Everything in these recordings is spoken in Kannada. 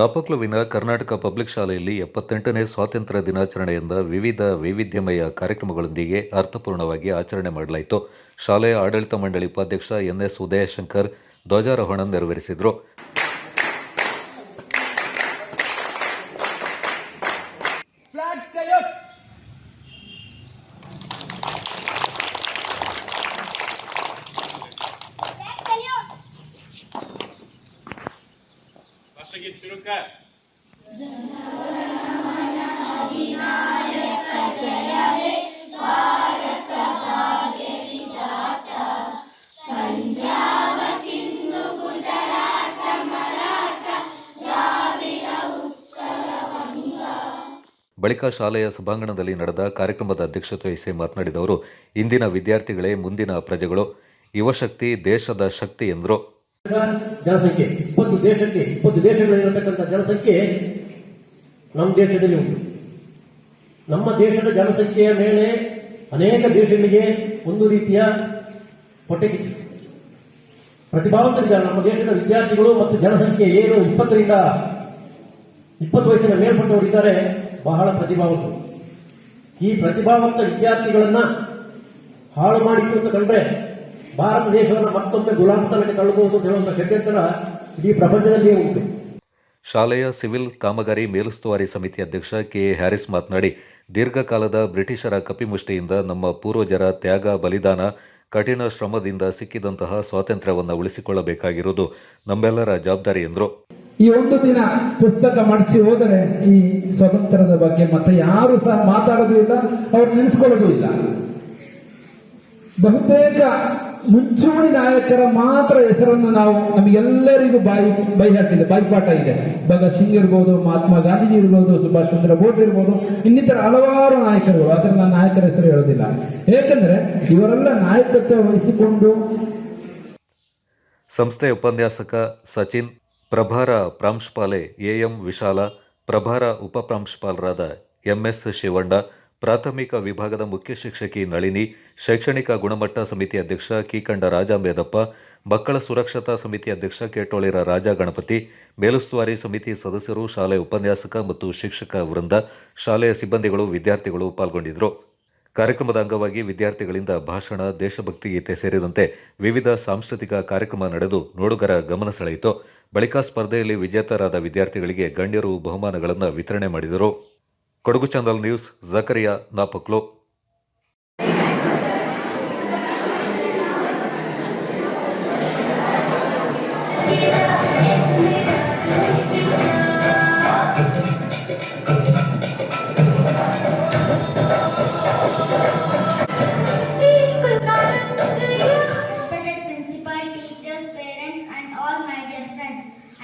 ನಾಪಕ್ಲುವಿನ ಕರ್ನಾಟಕ ಪಬ್ಲಿಕ್ ಶಾಲೆಯಲ್ಲಿ ಎಪ್ಪತ್ತೆಂಟನೇ ಸ್ವಾತಂತ್ರ್ಯ ದಿನಾಚರಣೆಯಿಂದ ವಿವಿಧ ವೈವಿಧ್ಯಮಯ ಕಾರ್ಯಕ್ರಮಗಳೊಂದಿಗೆ ಅರ್ಥಪೂರ್ಣವಾಗಿ ಆಚರಣೆ ಮಾಡಲಾಯಿತು. ಶಾಲೆಯ ಆಡಳಿತ ಮಂಡಳಿ ಉಪಾಧ್ಯಕ್ಷ ಎನ್ಎಸ್ ಉದಯಶಂಕರ್ ಧ್ವಜಾರೋಹಣ ನೆರವೇರಿಸಿದರು. ಶುರುಕ. ಬಳಿಕ ಶಾಲೆಯ ಸಭಾಂಗಣದಲ್ಲಿ ನಡೆದ ಕಾರ್ಯಕ್ರಮದ ಅಧ್ಯಕ್ಷತೆ ವಹಿಸಿ ಮಾತನಾಡಿದ ಅವರು ಇಂದಿನ ವಿದ್ಯಾರ್ಥಿಗಳೇ ಮುಂದಿನ ಪ್ರಜೆಗಳು ಯುವಶಕ್ತಿ ದೇಶದ ಶಕ್ತಿ ಎಂದರು. ಇಪ್ಪತ್ತು ದೇಶಕ್ಕೆ, ಇಪ್ಪತ್ತು ದೇಶಗಳಲ್ಲಿರತಕ್ಕಂಥ ಜನಸಂಖ್ಯೆ ನಮ್ಮ ದೇಶದಲ್ಲಿ ಉಂಟು. ನಮ್ಮ ದೇಶದ ಜನಸಂಖ್ಯೆಯ ಮೇಲೆ ಅನೇಕ ದೇಶಗಳಿಗೆ ಒಂದು ರೀತಿಯ ಹೊಟ್ಟೆಗಿತ್ತು ಪ್ರತಿಭಾವಂತರಿದ್ದಾರೆ. ನಮ್ಮ ದೇಶದ ವಿದ್ಯಾರ್ಥಿಗಳು ಮತ್ತು ಜನಸಂಖ್ಯೆ ಏನು? ಇಪ್ಪತ್ತರಿಂದ ಇಪ್ಪತ್ತು ವಯಸ್ಸಿನ ಮೇಲ್ಪಟ್ಟವರಿದ್ದಾರೆ ಬಹಳ ಪ್ರತಿಭಾವಂತರು. ಈ ಪ್ರತಿಭಾವಂತ ವಿದ್ಯಾರ್ಥಿಗಳನ್ನ ಹಾಳು ಮಾಡಿತ್ತು ಅಂತ ಕಂಡ್ರೆ ಭಾರತ ದೇಶವನ್ನು ಮತ್ತೊಮ್ಮೆ ಗುಲಾಮತನಕ್ಕೆ ತಳ್ಳಬಹುದು ಅಂತ ಹೇಳುವಂತ ಷಡ್ಯಂತರ ಇಡೀ ಪ್ರಪಂಚದಲ್ಲಿಯೇ ಉಂಟು. ಶಾಲೆಯ ಸಿವಿಲ್ ಕಾಮಗಾರಿ ಮೇಲುಸ್ತುವಾರಿ ಸಮಿತಿ ಅಧ್ಯಕ್ಷ ಕೆ. ಹ್ಯಾರಿಸ್ ಮಾತನಾಡಿ ದೀರ್ಘಕಾಲದ ಬ್ರಿಟಿಷರ ಕಪಿಮುಷ್ಟಿಯಿಂದ ನಮ್ಮ ಪೂರ್ವಜರ ತ್ಯಾಗ ಬಲಿದಾನ ಕಠಿಣ ಶ್ರಮದಿಂದ ಸಿಕ್ಕಿದಂತಹ ಸ್ವಾತಂತ್ರ್ಯವನ್ನು ಉಳಿಸಿಕೊಳ್ಳಬೇಕಾಗಿರುವುದು ನಮ್ಮೆಲ್ಲರ ಜವಾಬ್ದಾರಿ ಎಂದರು. ಈ ಒಂದು ದಿನ ಪುಸ್ತಕ ಮಡಿಸಿ ಹೋದರೆ ಈ ಸ್ವಾತಂತ್ರ್ಯದ ಬಗ್ಗೆ ಮತ್ತೆ ಯಾರು ಸಹ ಮಾತಾಡೋದು ಇಲ್ಲ ಅವ್ರು ನೆನೆಸ್ಕೊಳ್ಳೋದು ಇಲ್ಲ. ಬಹುತೇಕ ಮುಂಚೂಣಿ ನಾಯಕರ ಮಾತ್ರ ಹೆಸರನ್ನು ನಾವು ನಮಗೆಲ್ಲರಿಗೂ ಬಾಯಿ ಬೈ ಹಾಕಿದೆ ಬಾಯಿಪಾಠ ಇದೆ. ಭಗತ್ ಸಿಂಗ್ ಇರ್ಬೋದು, ಮಹಾತ್ಮ ಗಾಂಧೀಜಿ ಇರ್ಬೋದು, ಸುಭಾಷ್ ಚಂದ್ರ ಬೋಸ್ ಇರ್ಬೋದು, ಇನ್ನಿತರ ಹಲವಾರು ನಾಯಕರುಗಳು, ಆದರೆ ನಾನು ನಾಯಕರ ಹೆಸರು ಹೇಳೋದಿಲ್ಲ. ಏಕೆಂದ್ರೆ ಇವರೆಲ್ಲ ನಾಯಕತ್ವ ವಹಿಸಿಕೊಂಡು ಸಂಸ್ಥೆಯ ಉಪನ್ಯಾಸಕ ಸಚಿನ್, ಪ್ರಭಾರ ಪ್ರಾಂಶುಪಾಲೆ ಎ ಎಂ ವಿಶಾಲ, ಪ್ರಭಾರ ಉಪಪ್ರಾಂಶುಪಾಲರಾದ ಎಂಎಸ್ ಶಿವಣ್ಣ ಪ್ರಾಥಮಿಕ ವಿಭಾಗದ ಮುಖ್ಯ ಶಿಕ್ಷಕಿ ನಳಿನಿ, ಶೈಕ್ಷಣಿಕ ಗುಣಮಟ್ಟ ಸಮಿತಿ ಅಧ್ಯಕ್ಷ ಕೀಕಂಡ ರಾಜಾಂಬೇದಪ್ಪ, ಮಕ್ಕಳ ಸುರಕ್ಷತಾ ಸಮಿತಿ ಅಧ್ಯಕ್ಷ ಕೇಟೋಳಿರ ರಾಜಾ ಗಣಪತಿ ಮೇಲುಸ್ತುವಾರಿ ಸಮಿತಿ ಸದಸ್ಯರು, ಶಾಲೆ ಉಪನ್ಯಾಸಕ ಮತ್ತು ಶಿಕ್ಷಕ ವೃಂದ, ಶಾಲೆಯ ಸಿಬ್ಬಂದಿಗಳು, ವಿದ್ಯಾರ್ಥಿಗಳು ಪಾಲ್ಗೊಂಡಿದ್ದರು. ಕಾರ್ಯಕ್ರಮದ ಅಂಗವಾಗಿ ವಿದ್ಯಾರ್ಥಿಗಳಿಂದ ಭಾಷಣ, ದೇಶಭಕ್ತಿ ಗೀತೆ ಸೇರಿದಂತೆ ವಿವಿಧ ಸಾಂಸ್ಕೃತಿಕ ಕಾರ್ಯಕ್ರಮ ನಡೆದು ನೋಡುಗರ ಗಮನ ಸೆಳೆಯಿತು. ಬಳಿಕ ಸ್ಪರ್ಧೆಯಲ್ಲಿ ವಿಜೇತರಾದ ವಿದ್ಯಾರ್ಥಿಗಳಿಗೆ ಗಣ್ಯರು ಬಹುಮಾನಗಳನ್ನು ವಿತರಣೆ ಮಾಡಿದರು. కొడుకు చందల్ న్యూస్ జకరియా నాపక్లో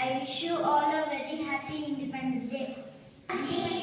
I wish you all a very happy Independence Day.